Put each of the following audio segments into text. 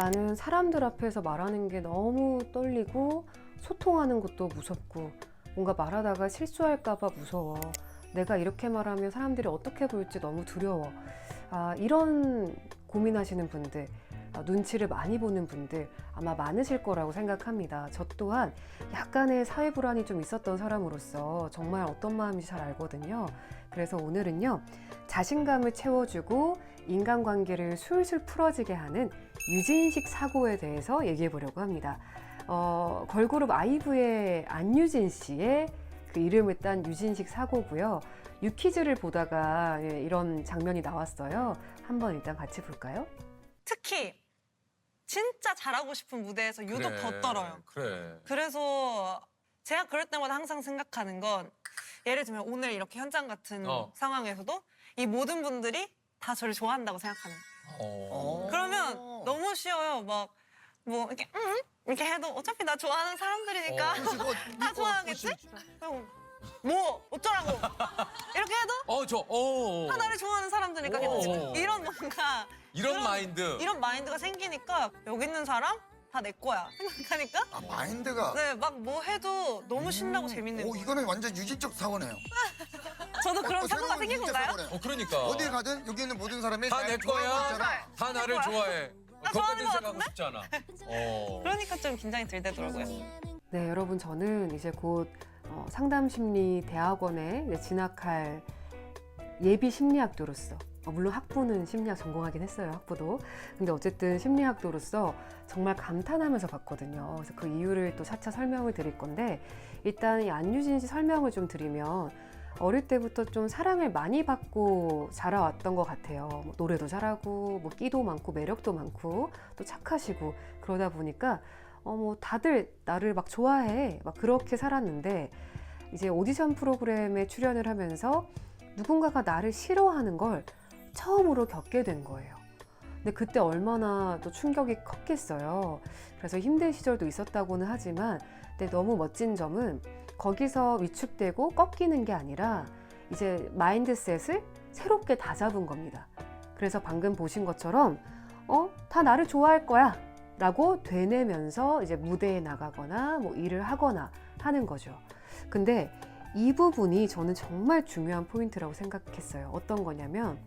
나는 사람들 앞에서 말하는 게 너무 떨리고 소통하는 것도 무섭고 뭔가 말하다가 실수할까봐 무서워. 내가 이렇게 말하면 사람들이 어떻게 볼지 너무 두려워. 아, 이런 고민하시는 분들, 아, 눈치를 많이 보는 분들 아마 많으실 거라고 생각합니다. 저 또한 약간의 사회 불안이 좀 있었던 사람으로서 정말 어떤 마음인지 잘 알거든요. 그래서 오늘은요, 자신감을 채워주고 인간관계를 술술 풀어지게 하는 유진식 사고에 대해서 얘기해 보려고 합니다. 어, 걸그룹 아이브의 안유진 씨의 그 이름을 딴 유진식 사고고요. 유퀴즈를 보다가 예, 이런 장면이 나왔어요. 한번 일단 같이 볼까요? 특히 진짜 잘하고 싶은 무대에서 유독 그래, 더 떨어요. 그래. 그래서 제가 그럴 때마다 항상 생각하는 건 예를 들면 오늘 이렇게 현장 같은 어. 상황에서도 이 모든 분들이 다 저를 좋아한다고 생각하는 거예요. 어. 그러면 너무 쉬워요. 막 뭐 이렇게 응? 이렇게 해도 어차피 나 좋아하는 사람들이니까 어. 다 좋아하겠지? 그리고 뭐 어쩌라고 이렇게 해도 어, 저, 어. 다 나를 좋아하는 사람들이니까 오. 괜찮지. 이런 뭔가 이런- 마인드. 이런 마인드가 생기니까 여기 있는 사람 다 내 거야 생각하니까 아 마인드가 네 막 뭐 해도 너무 신나고 재밌는 오 거예요. 이거는 완전 유진적 사고네요. 저도 그런 어, 사고가 생긴 건가요? 사고네요. 어, 그러니까. 어디 가든 여기 있는 모든 사람이 다날내 거야. 다 나를. 좋아해. 나 그것까지 좋아하는 것 생각하고 싶지 않아. 어. 그러니까 좀 긴장이 들더라고요. 네, 여러분 저는 이제 곧 어, 상담심리 대학원에 이제 진학할 예비 심리학도로서 어, 물론 학부는 심리학 전공하긴 했어요 학부도 근데 어쨌든 심리학도로서 정말 감탄하면서 봤거든요 그래서 그 이유를 또 차차 설명을 드릴 건데 일단 이 안유진 씨 설명을 좀 드리면 어릴 때부터 좀 사랑을 많이 받고 자라왔던 것 같아요 뭐 노래도 잘하고 뭐 끼도 많고 매력도 많고 또 착하시고 그러다 보니까 어, 뭐 다들 나를 막 좋아해. 막 그렇게 살았는데 이제 오디션 프로그램에 출연을 하면서 누군가가 나를 싫어하는 걸 처음으로 겪게 된 거예요. 근데 그때 얼마나 또 충격이 컸겠어요. 그래서 힘든 시절도 있었다고는 하지만 근데 너무 멋진 점은 거기서 위축되고 꺾이는 게 아니라 이제 마인드셋을 새롭게 다 잡은 겁니다. 그래서 방금 보신 것처럼 어, 다 나를 좋아할 거야. 라고 되뇌면서 이제 무대에 나가거나 뭐 일을 하거나 하는 거죠. 근데 이 부분이 저는 정말 중요한 포인트라고 생각했어요. 어떤 거냐면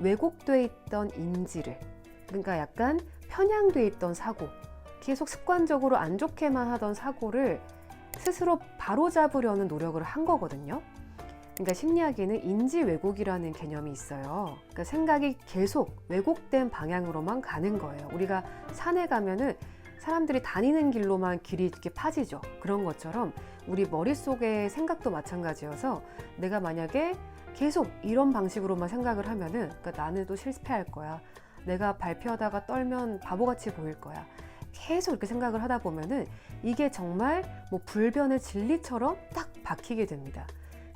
왜곡돼 있던 인지를 그러니까 약간 편향돼 있던 사고 계속 습관적으로 안 좋게만 하던 사고를 스스로 바로잡으려는 노력을 한 거거든요. 그러니까 심리학에는 인지 왜곡이라는 개념이 있어요. 그러니까 생각이 계속 왜곡된 방향으로만 가는 거예요. 우리가 산에 가면은 사람들이 다니는 길로만 길이 이렇게 파지죠. 그런 것처럼 우리 머릿속의 생각도 마찬가지여서 내가 만약에 계속 이런 방식으로만 생각을 하면은 그러니까 나는 또 실패할 거야. 내가 발표하다가 떨면 바보같이 보일 거야. 계속 이렇게 생각을 하다 보면은 이게 정말 뭐 불변의 진리처럼 딱 박히게 됩니다.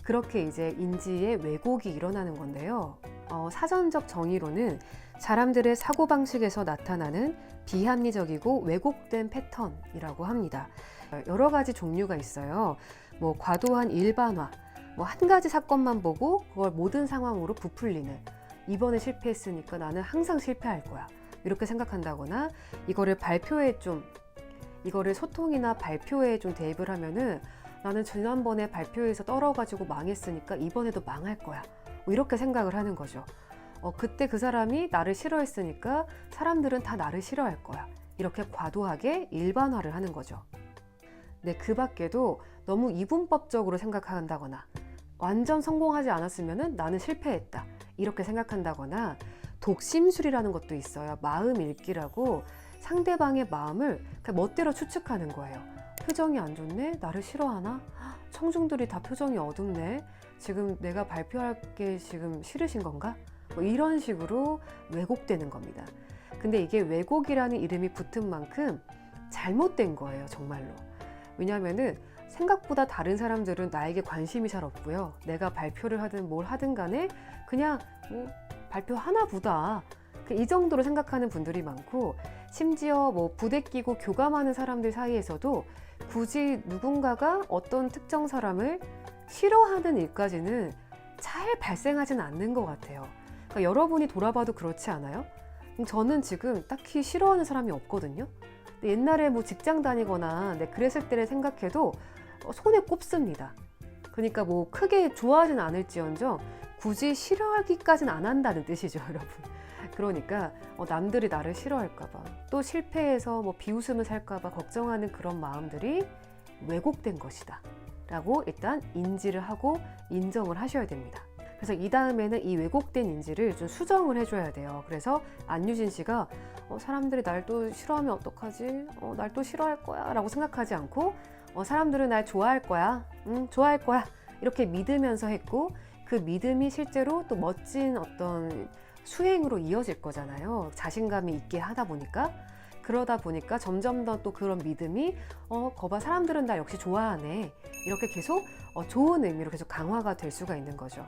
그렇게 이제 인지의 왜곡이 일어나는 건데요. 어, 사전적 정의로는 사람들의 사고방식에서 나타나는 비합리적이고 왜곡된 패턴이라고 합니다. 어, 여러 가지 종류가 있어요. 뭐 과도한 일반화, 뭐 한 가지 사건만 보고 그걸 모든 상황으로 부풀리는 이번에 실패했으니까 나는 항상 실패할 거야. 이렇게 생각한다거나 이거를 발표에 좀 이거를 소통이나 발표에 좀 대입을 하면은 나는 지난번에 발표에서 떨어가지고 망했으니까 이번에도 망할 거야. 뭐 이렇게 생각을 하는 거죠. 어, 그때 그 사람이 나를 싫어했으니까 사람들은 다 나를 싫어할 거야. 이렇게 과도하게 일반화를 하는 거죠. 네, 그 밖에도 너무 이분법적으로 생각한다거나 완전 성공하지 않았으면 나는 실패했다. 이렇게 생각한다거나 독심술이라는 것도 있어요. 마음 읽기라고 상대방의 마음을 멋대로 추측하는 거예요. 표정이 안 좋네? 나를 싫어하나? 청중들이 다 표정이 어둡네? 지금 내가 발표할 게 지금 싫으신 건가? 뭐 이런 식으로 왜곡되는 겁니다. 근데 이게 왜곡이라는 이름이 붙은 만큼 잘못된 거예요, 정말로. 왜냐면은 생각보다 다른 사람들은 나에게 관심이 잘 없고요. 내가 발표를 하든 뭘 하든 간에 그냥 뭐 발표 하나 보다. 그이 정도로 생각하는 분들이 많고 심지어 뭐 부대 끼고 교감하는 사람들 사이에서도 굳이 누군가가 어떤 특정 사람을 싫어하는 일까지는 잘 발생하진 않는 것 같아요. 그러니까 여러분이 돌아봐도 그렇지 않아요? 저는 지금 딱히 싫어하는 사람이 없거든요. 옛날에 뭐 직장 다니거나 네, 그랬을 때를 생각해도 어, 손에 꼽습니다. 그러니까 뭐 크게 좋아하진 않을지언정 굳이 싫어하기까지는 안 한다는 뜻이죠, 여러분. 그러니까 어, 남들이 나를 싫어할까봐 또 실패해서 뭐 비웃음을 살까봐 걱정하는 그런 마음들이 왜곡된 것이다. 라고 일단 인지를 하고 인정을 하셔야 됩니다. 그래서 이 다음에는 이 왜곡된 인지를 좀 수정을 해줘야 돼요. 그래서 안유진 씨가 어, 사람들이 날 또 싫어하면 어떡하지? 어, 날 또 싫어할 거야? 라고 생각하지 않고 어, 사람들은 날 좋아할 거야. 응, 좋아할 거야. 이렇게 믿으면서 했고 그 믿음이 실제로 또 멋진 어떤 수행으로 이어질 거잖아요. 자신감이 있게 하다 보니까. 그러다 보니까 점점 더 또 그런 믿음이 어, 거봐 사람들은 나 역시 좋아하네. 이렇게 계속 어, 좋은 의미로 계속 강화가 될 수가 있는 거죠.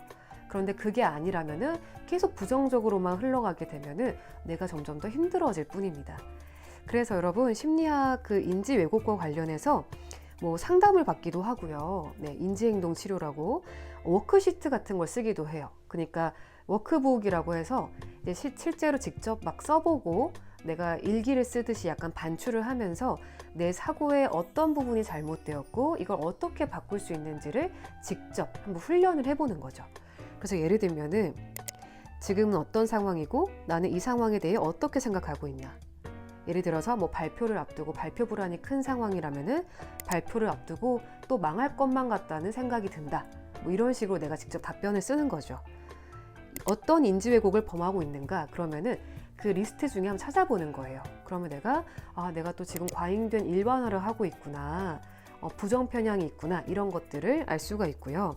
그런데 그게 아니라면은 계속 부정적으로만 흘러가게 되면은 내가 점점 더 힘들어질 뿐입니다. 그래서 여러분 심리학 그 인지 왜곡과 관련해서 뭐 상담을 받기도 하고요. 네, 인지행동 치료라고 워크시트 같은 걸 쓰기도 해요. 그러니까 워크북이라고 해서 실, 실제로 직접 막 써보고 내가 일기를 쓰듯이 약간 반출을 하면서 내 사고의 어떤 부분이 잘못되었고 이걸 어떻게 바꿀 수 있는지를 직접 한번 훈련을 해보는 거죠. 그래서 예를 들면은 지금은 어떤 상황이고 나는 이 상황에 대해 어떻게 생각하고 있나. 예를 들어서 뭐 발표를 앞두고 발표 불안이 큰 상황이라면은 발표를 앞두고 또 망할 것만 같다는 생각이 든다. 뭐 이런 식으로 내가 직접 답변을 쓰는 거죠. 어떤 인지 왜곡을 범하고 있는가? 그러면은 그 리스트 중에 한번 찾아보는 거예요. 그러면 내가 아 내가 또 지금 과잉된 일반화를 하고 있구나, 어, 부정 편향이 있구나 이런 것들을 알 수가 있고요.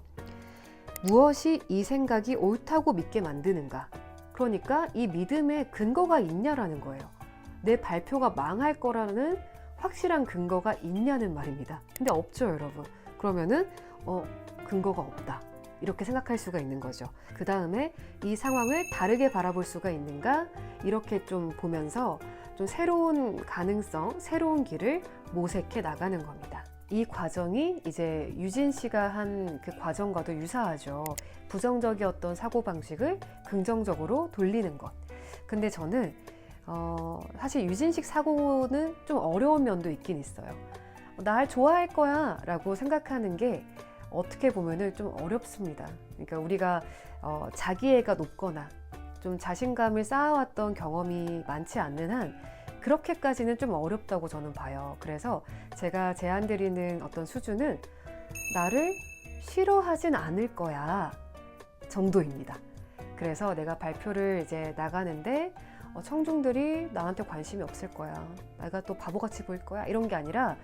무엇이 이 생각이 옳다고 믿게 만드는가? 그러니까 이 믿음에 근거가 있냐라는 거예요. 내 발표가 망할 거라는 확실한 근거가 있냐는 말입니다. 근데 없죠, 여러분. 그러면은 어 근거가 없다. 이렇게 생각할 수가 있는 거죠. 그 다음에 이 상황을 다르게 바라볼 수가 있는가? 이렇게 좀 보면서 좀 새로운 가능성, 새로운 길을 모색해 나가는 겁니다. 이 과정이 이제 유진 씨가 한 그 과정과도 유사하죠. 부정적이었던 사고방식을 긍정적으로 돌리는 것. 근데 저는, 어, 사실 유진식 사고는 좀 어려운 면도 있긴 있어요. 날 좋아할 거야 라고 생각하는 게 어떻게 보면은 좀 어렵습니다. 그러니까 우리가 어, 자기애가 높거나 좀 자신감을 쌓아왔던 경험이 많지 않는 한 그렇게까지는 좀 어렵다고 저는 봐요. 그래서 제가 제안드리는 어떤 수준은 나를 싫어하진 않을 거야 정도입니다. 그래서 내가 발표를 이제 나가는데 어, 청중들이 나한테 관심이 없을 거야. 내가 또 바보같이 보일 거야. 이런 게 아니라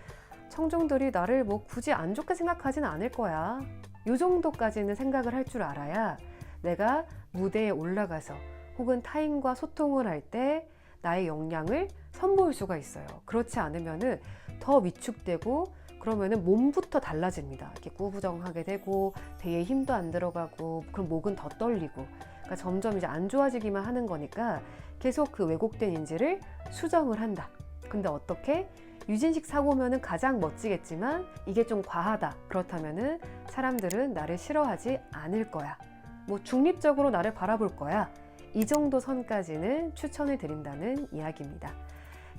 청중들이 나를 뭐 굳이 안 좋게 생각하진 않을 거야. 요 정도까지는 생각을 할 줄 알아야 내가 무대에 올라가서 혹은 타인과 소통을 할 때 나의 역량을 선보일 수가 있어요. 그렇지 않으면은 더 위축되고 그러면은 몸부터 달라집니다. 이렇게 구부정하게 되고 배에 힘도 안 들어가고 그럼 목은 더 떨리고 그러니까 점점 이제 안 좋아지기만 하는 거니까 계속 그 왜곡된 인지를 수정을 한다. 근데 어떻게 유진식 사고면은 가장 멋지겠지만 이게 좀 과하다. 그렇다면은 사람들은 나를 싫어하지 않을 거야. 뭐 중립적으로 나를 바라볼 거야. 이 정도 선까지는 추천을 드린다는 이야기입니다.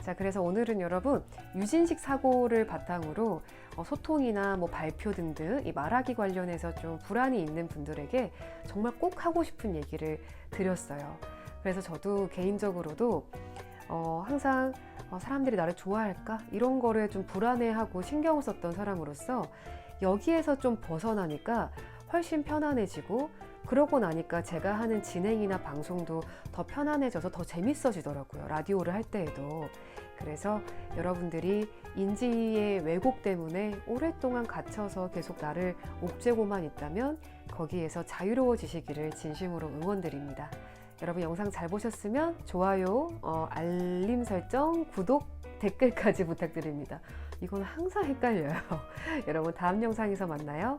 자, 그래서 오늘은 여러분 유진식 사고를 바탕으로 어, 소통이나 뭐 발표 등등 이 말하기 관련해서 좀 불안이 있는 분들에게 정말 꼭 하고 싶은 얘기를 드렸어요. 그래서 저도 개인적으로도 어, 항상 어, 사람들이 나를 좋아할까? 이런 거를 좀 불안해하고 신경을 썼던 사람으로서 여기에서 좀 벗어나니까 훨씬 편안해지고 그러고 나니까 제가 하는 진행이나 방송도 더 편안해져서 더 재밌어지더라고요. 라디오를 할 때에도. 그래서 여러분들이 인지의 왜곡 때문에 오랫동안 갇혀서 계속 나를 옥죄고만 있다면 거기에서 자유로워지시기를 진심으로 응원드립니다. 여러분 영상 잘 보셨으면 좋아요, 어, 알림 설정, 구독, 댓글까지 부탁드립니다. 이건 항상 헷갈려요. 여러분 다음 영상에서 만나요.